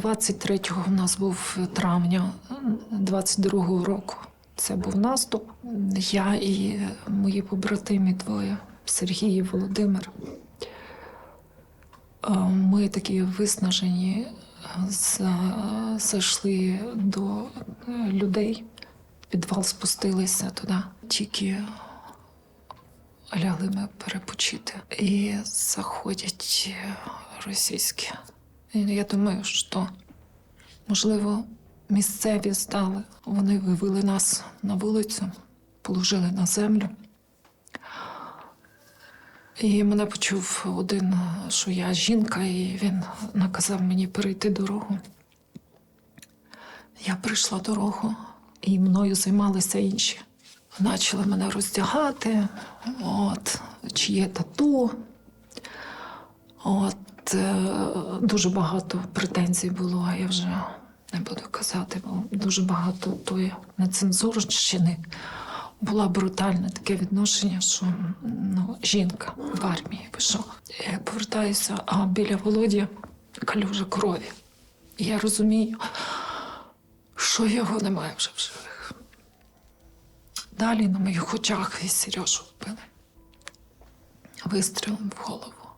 23-го в нас був травня 22-го року. Це був наступ. Я і мої побратими двоє Сергій і Володимир. Е, Ми такі виснажені, зайшли до е, людей, підвал спустилися туди. Тільки лягли ми перепочити. І заходять російські. І я думаю, що можливо місцеві здали. Вони вивели нас на вулицю, положили на землю. І мене почув один, що я жінка, і він наказав мені перейти дорогу. Я прийшла дорогу, і мною займалися інші. Почали мене роздягати, от, чиє тату. От, е, дуже багато претензій було, а я вже не буду казати, бо дуже багато тої нецензурщини. Була брутальне таке відношення, що ну, жінка в армії що? Я повертаюся, а біля Володі калюжа крові. Я розумію, що його немає вже в живих. Далі на моїх очах і Сережу вбили. Вистрілом в голову.